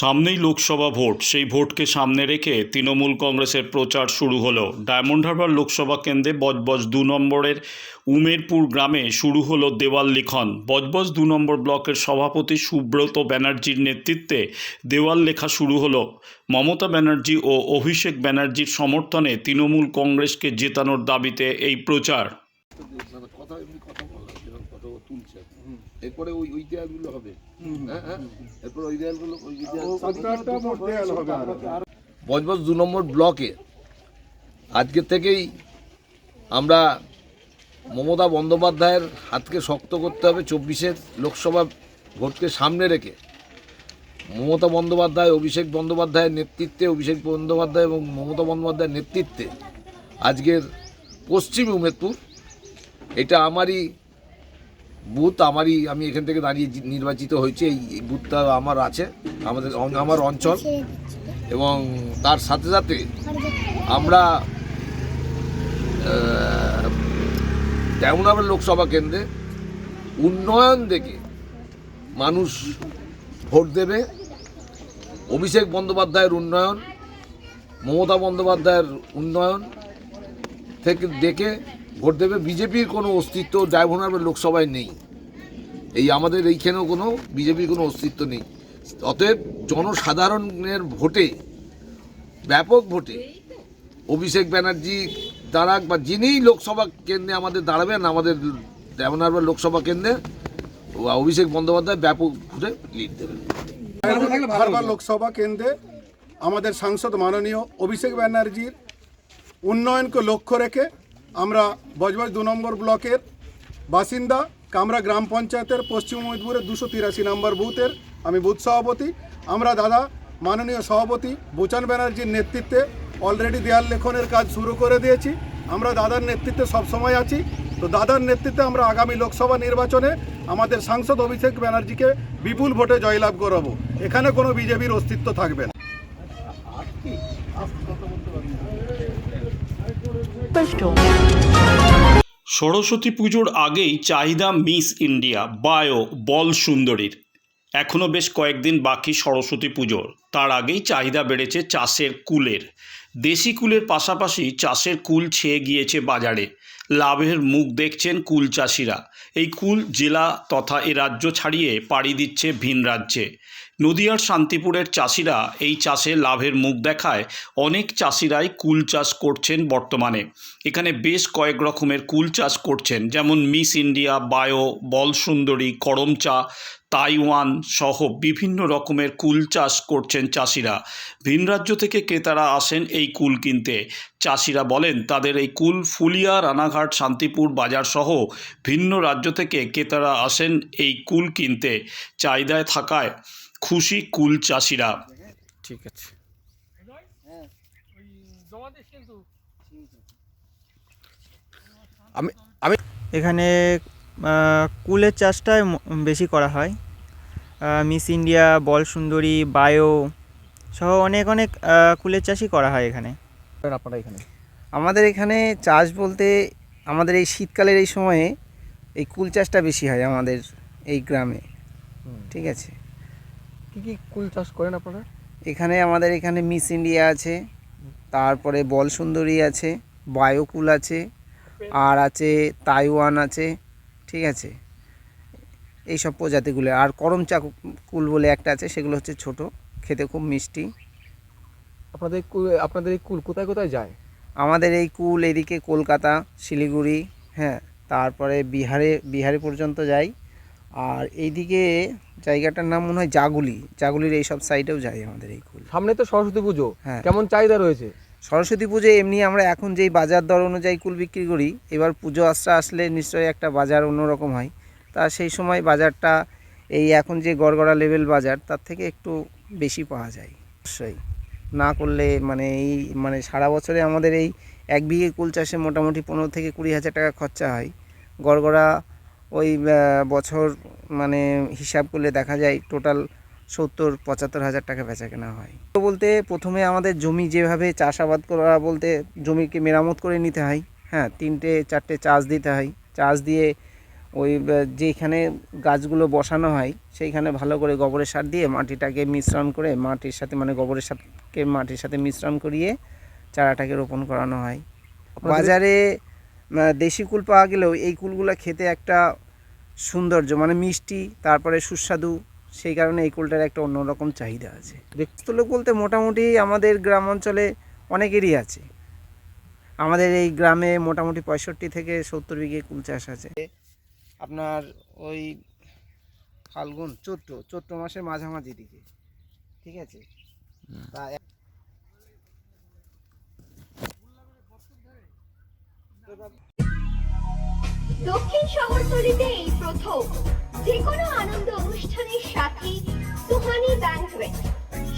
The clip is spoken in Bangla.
সামনেই লোকসভা ভোট। সেই ভোটকে সামনে রেখে তৃণমূল কংগ্রেসের প্রচার শুরু হলো। ডায়মন্ড হারবার লোকসভা কেন্দ্রে বজবজ দু নম্বরের উমেরপুর গ্রামে শুরু হলো দেওয়াল লিখন। বজবজ দু নম্বর ব্লকের সভাপতি সুব্রত ব্যানার্জির নেতৃত্বে দেওয়াল লেখা শুরু হলো। মমতা ব্যানার্জি ও অভিষেক ব্যানার্জির সমর্থনে তৃণমূল কংগ্রেসকে জেতানোর দাবিতে এই প্রচার। এরপরে ওই ওই দেয়ালগুলো হবে। হ্যাঁ হ্যাঁ। এরপর ওই দেয়ালগুলো ওই দেয়াল বজবজ দু নম্বর ব্লকে আজকে থেকেই আমরা মমতা বন্দ্যোপাধ্যায়ের হাতকে শক্ত করতে হবে চব্বিশের লোকসভা ভোটকে সামনে রেখে। মমতা বন্দ্যোপাধ্যায় অভিষেক বন্দ্যোপাধ্যায়ের নেতৃত্বে অভিষেক বন্দ্যোপাধ্যায় এবং মমতা বন্দ্যোপাধ্যায়ের নেতৃত্বে আজকের পশ্চিম উমেদপুর এটা আমারই বুথ আমারই, আমি এখান থেকে দাঁড়িয়ে নির্বাচিত হয়েছি, এই বুথটা আমার আছে, আমাদের আমার অঞ্চল। এবং তার সাথে সাথে আমরা ডেমনাবার লোকসভা কেন্দ্রে উন্নয়ন দেখে মানুষ ভোট দেবে। অভিষেক বন্দ্যোপাধ্যায়ের উন্নয়ন, মমতা বন্দ্যোপাধ্যায়ের উন্নয়ন থেকে দেখে ভোট দেবে, বিজেপির কোনো অস্তিত্ব ডায়ভোনার লোকসভায় নেই। এই আমাদের এইখানেও কোনো বিজেপির কোনো অস্তিত্ব নেই। অতএব জনসাধারণের ভোটে, ব্যাপক ভোটে অভিষেক ব্যানার্জি দাঁড়াক বা যিনিই লোকসভা কেন্দ্রে আমাদের দাঁড়াবেন, আমাদের দেবনার লোকসভা কেন্দ্রে অভিষেক বন্দ্যোপাধ্যায় ব্যাপক ভোটে লিড দেবেন। লোকসভা কেন্দ্রে আমাদের সাংসদ মাননীয় অভিষেক ব্যানার্জির উন্নয়নকে লক্ষ্য রেখে আমরা বজবজ দু নম্বর ব্লকের বাসিন্দা কামরা গ্রাম পঞ্চায়েতের পশ্চিম মহিদপুরের দুশো তিরাশি নম্বর বুথের আমি বুথ সভাপতি। আমরা দাদা মাননীয় সভাপতি বুচান ব্যানার্জির নেতৃত্বে অলরেডি দেয়াল লেখনের কাজ শুরু করে দিয়েছি। আমরা দাদার নেতৃত্বে সবসময় আছি। তো দাদার নেতৃত্বে আমরা আগামী লোকসভা নির্বাচনে আমাদের সাংসদ অভিষেক ব্যানার্জিকে বিপুল ভোটে জয়লাভ করাবো। এখানে কোনো বিজেপির অস্তিত্ব থাকবে না। Shown. সরস্বতী পুজোর আগেই চাহিদা মিস ইন্ডিয়া, বায়ো, বল সুন্দরীর। এখনও বেশ কয়েকদিন বাকি সরস্বতী পুজোর। তার আগেই চাহিদা বেড়েছে চাষের কুলের। দেশি কুলের পাশাপাশি চাষের কুল ছেয়ে গিয়েছে বাজারে। লাভের মুখ দেখছেন কুল চাষিরা। এই কুল জেলা তথা এ রাজ্য ছাড়িয়ে পাড়ি দিচ্ছে ভিন রাজ্যে। নদিয়ার শান্তিপুরের চাষিরা এই চাষে লাভের মুখ দেখায়। অনেক চাষিরাই কুল চাষ করছেন বর্তমানে। এখানে বেশ কয়েক রকমের কুল চাষ করছেন, যেমন মিস ইন্ডিয়া, বায়ো বল সুন্দরী করম চা তাইওয়ান সহ বিভিন্ন রকমের কুল চাষ করছেন চাষিরা। ভিন রাজ্য থেকে ক্রেতারা আসেন এই কুল কিনতে। চাষিরা বলেন তাদের এই কুল ফুলিয়া রানাঘাট শান্তিপুর বাজার সহ ভিন্ন রাজ্য থেকে ক্রেতারা আসেন এই কুল কিনতে। চাহিদায় থাকায় খুশি কুল চাষিরা। ঠিক আছে। আমি আমি এখানে কুলের চাষটাই বেশি করা হয়। মিস ইন্ডিয়া বল সুন্দরী বায়ো সহ অনেক অনেক কুলের চাষই করা হয় এখানে। আপনারা এখানে? আমাদের এখানে চাষ বলতে আমাদের এই শীতকালের এই সময়ে এই কুল চাষটা বেশি হয় আমাদের এই গ্রামে। ঠিক আছে? কি কি কুল চাষ করেন আপনারা? এখানে আমাদের এখানে মিস ইন্ডিয়া আছে তারপরে বল সুন্দরী আছে বায়োকুল আছে আর আছে তাইওয়ান আছে ঠিক আছে? এই সব প্রজাতিগুলো। আর করম চা কুল বলে একটা আছে সেগুলো হচ্ছে ছোট খেতে খুব মিষ্টি। আপনাদের আপনাদের এই কুল কোথায় কোথায় যায়? আমাদের এই কুল এদিকে কলকাতা শিলিগুড়ি হ্যাঁ তারপরে বিহারে বিহারে পর্যন্ত যাই। আর এইদিকে জায়গাটার নাম মনে হয় জাগুলি। জাগুলির এই সব সাইডেও যাই আমাদের এই কুল। সামনে তো সরস্বতী পুজো। হ্যাঁ। কেমন চাহিদা রয়েছে? সরস্বতী পুজোয় এমনি আমরা এখন যেই বাজার দর অনুযায়ী কুল বিক্রি করি, এবার পুজো আশ্রা আসলে নিশ্চয়ই একটা বাজার অন্যরকম হয়। তা সেই সময় বাজারটা, এই এখন যে গড়গড়া লেভেল বাজার, তার থেকে একটু বেশি পাওয়া যায়। অবশ্যই না করলে মানে এই মানে সারা বছরে আমাদের এই এক বিঘে কুল চাষে মোটামুটি পনেরো থেকে কুড়ি হাজার টাকা খরচা হয়। গড়গড়া ওই বছর মানে হিসাব করলে দেখা যায় টোটাল সত্তর পঁচাত্তর হাজার টাকা বেচা কেনা হয়। তো বলতে প্রথমে আমাদের জমি যেভাবে চাষাবাদ করা বলতে জমিকে মেরামত করে নিতে হয় হ্যাঁ তিনটে চারটে চাষ দিতে হয়। চাষ দিয়ে ওই যেখানে গাছগুলো বসানো হয় সেইখানে ভালো করে গোবরের সার দিয়ে মাটিটাকে মিশ্রণ করে মাটির সাথে মানে গোবরের সাথে মাটির সাথে মিশ্রণ করিয়ে চারাটাকে রোপণ করানো হয়। বাজারে দেশি কুল পাওয়া গেলেও এই কুলগুলো খেতে একটা সৌন্দর্য মানে মিষ্টি তারপরে সুস্বাদু সেই কারণে এই কুলটার একটা অন্যরকম চাহিদা আছে। ব্যক্তিগত লোক বলতে মোটামুটি আমাদের গ্রাম অঞ্চলে অনেকেরই আছে। আমাদের এই গ্রামে মোটামুটি পঁয়ষট্টি থেকে সত্তর বিঘে কুল চাষ আছে। আপনার ওই ফাল্গুন চৈত্র চৈত্র মাসের মাঝামাঝি দিকে ঠিক আছে? তা দক্ষিণ শহরতলিতে এই প্রথম। যে কোনো